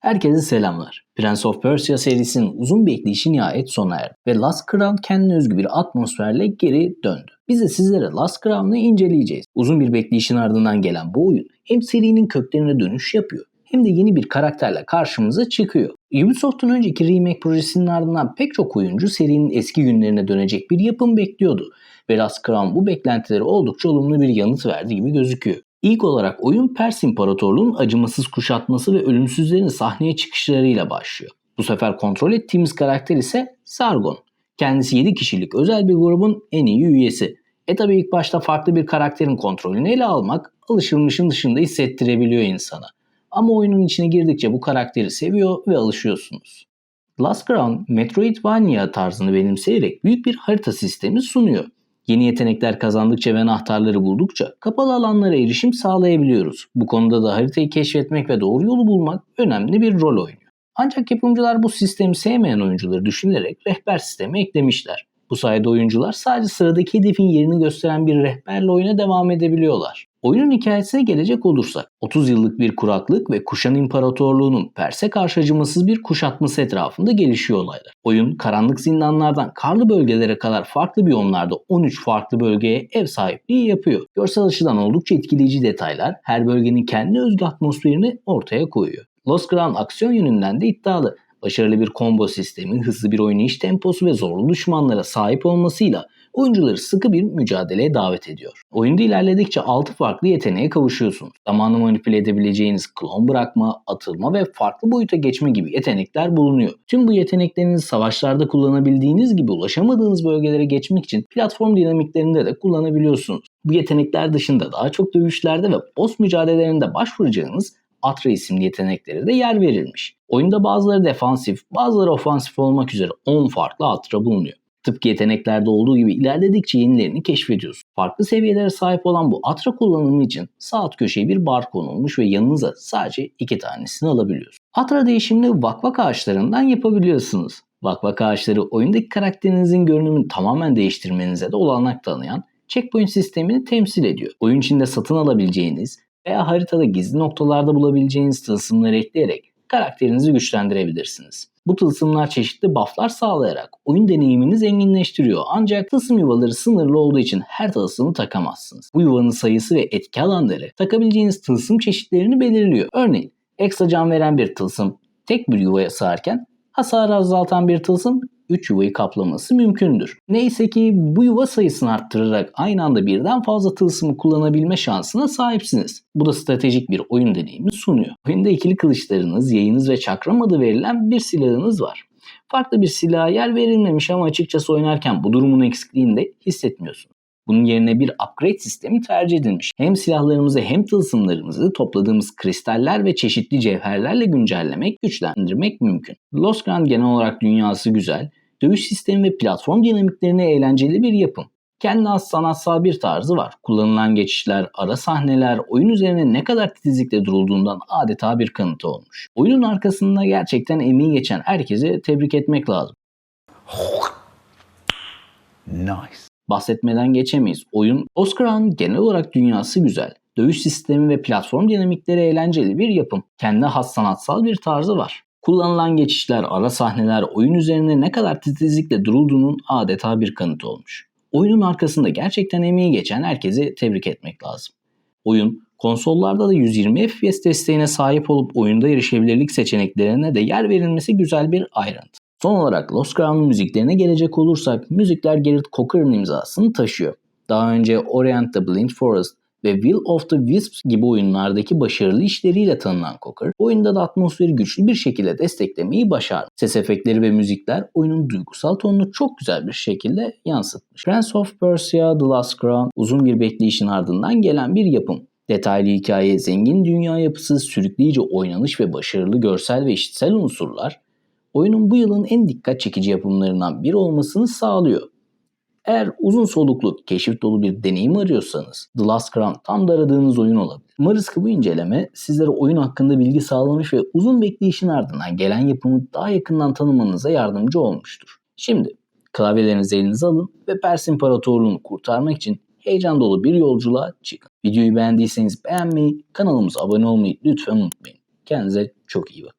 Herkese selamlar. Prince of Persia serisinin uzun bekleyişi nihayet sona erdi ve Last Crown kendine özgü bir atmosferle geri döndü. Biz de sizlere Last Crown'ı inceleyeceğiz. Uzun bir bekleyişin ardından gelen bu oyun hem serinin köklerine dönüş yapıyor hem de yeni bir karakterle karşımıza çıkıyor. Ubisoft'un önceki remake projesinin ardından pek çok oyuncu serinin eski günlerine dönecek bir yapım bekliyordu ve Last Crown bu beklentileri oldukça olumlu bir yanıt verdi gibi gözüküyor. İlk olarak oyun Pers İmparatorluğu'nun acımasız kuşatması ve ölümsüzlerin sahneye çıkışlarıyla başlıyor. Bu sefer kontrol ettiğimiz karakter ise Sargon. Kendisi 7 kişilik özel bir grubun en iyi üyesi. E tabi ilk başta farklı bir karakterin kontrolünü ele almak alışılmışın dışında hissettirebiliyor insana. Ama oyunun içine girdikçe bu karakteri seviyor ve alışıyorsunuz. Last Crown, Metroidvania tarzını benimseyerek büyük bir harita sistemi sunuyor. Yeni yetenekler kazandıkça ve anahtarları buldukça kapalı alanlara erişim sağlayabiliyoruz. Bu konuda da haritayı keşfetmek ve doğru yolu bulmak önemli bir rol oynuyor. Ancak yapımcılar bu sistemi sevmeyen oyuncuları düşünerek rehber sistemi eklemişler. Bu sayede oyuncular sadece sıradaki hedefin yerini gösteren bir rehberle oyuna devam edebiliyorlar. Oyunun hikayesine gelecek olursak 30 yıllık bir kuraklık ve Kuşan İmparatorluğu'nun Pers'e karşı acımasız bir kuşatması etrafında gelişiyor olaylar. Oyun karanlık zindanlardan karlı bölgelere kadar farklı biyomlarda 13 farklı bölgeye ev sahipliği yapıyor. Görsel açıdan oldukça etkileyici detaylar her bölgenin kendi özgü atmosferini ortaya koyuyor. Lost Ground aksiyon yönünden de iddialı. Başarılı bir combo sistemi, hızlı bir oynayış temposu ve zorlu düşmanlara sahip olmasıyla oyuncuları sıkı bir mücadeleye davet ediyor. Oyunda ilerledikçe 6 farklı yeteneğe kavuşuyorsunuz. Zamanı manipüle edebileceğiniz klon bırakma, atılma ve farklı boyuta geçme gibi yetenekler bulunuyor. Tüm bu yeteneklerinizi savaşlarda kullanabildiğiniz gibi ulaşamadığınız bölgelere geçmek için platform dinamiklerinde de kullanabiliyorsunuz. Bu yetenekler dışında daha çok dövüşlerde ve boss mücadelelerinde başvuracağınız Atra isimli yeteneklere de yer verilmiş. Oyunda bazıları defansif, bazıları ofansif olmak üzere 10 farklı Atra bulunuyor. Tıpkı yeteneklerde olduğu gibi ilerledikçe yenilerini keşfediyorsun. Farklı seviyelere sahip olan bu atra kullanımı için sağ alt köşeye bir bar konulmuş ve yanınıza sadece iki tanesini alabiliyorsun. Atra değişimini vakvak ağaçlarından yapabiliyorsunuz. Vakvak ağaçları oyundaki karakterinizin görünümünü tamamen değiştirmenize de olanak tanıyan checkpoint sistemini temsil ediyor. Oyun içinde satın alabileceğiniz veya haritada gizli noktalarda bulabileceğiniz tılsımları ekleyerek karakterinizi güçlendirebilirsiniz. Bu tılsımlar çeşitli bufflar sağlayarak oyun deneyimini zenginleştiriyor. Ancak tılsım yuvaları sınırlı olduğu için her tılsımı takamazsınız. Bu yuvanın sayısı ve etki alanları takabileceğiniz tılsım çeşitlerini belirliyor. Örneğin ekstra can veren bir tılsım tek bir yuvaya sığarken hasarı azaltan bir tılsım 3 yuvayı kaplaması mümkündür. Neyse ki bu yuva sayısını arttırarak aynı anda birden fazla tılsımı kullanabilme şansına sahipsiniz. Bu da stratejik bir oyun deneyimi sunuyor. Oyunda ikili kılıçlarınız, yayınız ve çakram adı verilen bir silahınız var. Farklı bir silaha yer verilmemiş ama açıkçası oynarken bu durumun eksikliğini de hissetmiyorsunuz. Bunun yerine bir upgrade sistemi tercih edilmiş. Hem silahlarımızı hem tılsımlarımızı topladığımız kristaller ve çeşitli cevherlerle güncellemek, güçlendirmek mümkün. Lost Ground genel olarak dünyası güzel, dövüş sistemi ve platform dinamiklerine eğlenceli bir yapım. Kendi az sanatsal bir tarzı var. Kullanılan geçişler, ara sahneler, oyun üzerine ne kadar titizlikle durulduğundan adeta bir kanıtı olmuş. Oyunun arkasında gerçekten emeği geçen herkese tebrik etmek lazım. Nice. Bahsetmeden geçemeyiz. Oyun Oscar'ın genel olarak dünyası güzel. Dövüş sistemi ve platform dinamikleri eğlenceli bir yapım. Kendi has sanatsal bir tarzı var. Kullanılan geçişler, ara sahneler oyun üzerine ne kadar titizlikle durulduğunun adeta bir kanıtı olmuş. Oyunun arkasında gerçekten emeği geçen herkesi tebrik etmek lazım. Oyun konsollarda da 120 FPS desteğine sahip olup oyunda erişebilirlik seçeneklerine de yer verilmesi güzel bir ayrıntı. Son olarak Lost Ground'un müziklerine gelecek olursak müzikler Garrett Cocker'ın imzasını taşıyor. Daha önce Orient the Blind Forest ve Will of the Wisps gibi oyunlardaki başarılı işleriyle tanınan Cocker, oyunda da atmosferi güçlü bir şekilde desteklemeyi başardı. Ses efektleri ve müzikler oyunun duygusal tonunu çok güzel bir şekilde yansıtmış. Prince of Persia The Last Crown uzun bir bekleyişin ardından gelen bir yapım. Detaylı hikaye, zengin dünya yapısı, sürükleyici oynanış ve başarılı görsel ve işitsel unsurlar oyunun bu yılın en dikkat çekici yapımlarından biri olmasını sağlıyor. Eğer uzun soluklu, keşif dolu bir deneyim arıyorsanız The Last Crown tam da aradığınız oyun olabilir. Umarız ki bu inceleme sizlere oyun hakkında bilgi sağlamış ve uzun bekleyişin ardından gelen yapımı daha yakından tanımanıza yardımcı olmuştur. Şimdi klavyelerinizi elinize alın ve Pers İmparatorluğunu kurtarmak için heyecan dolu bir yolculuğa çıkın. Videoyu beğendiyseniz beğenmeyi, kanalımıza abone olmayı lütfen unutmayın. Kendinize çok iyi bakın.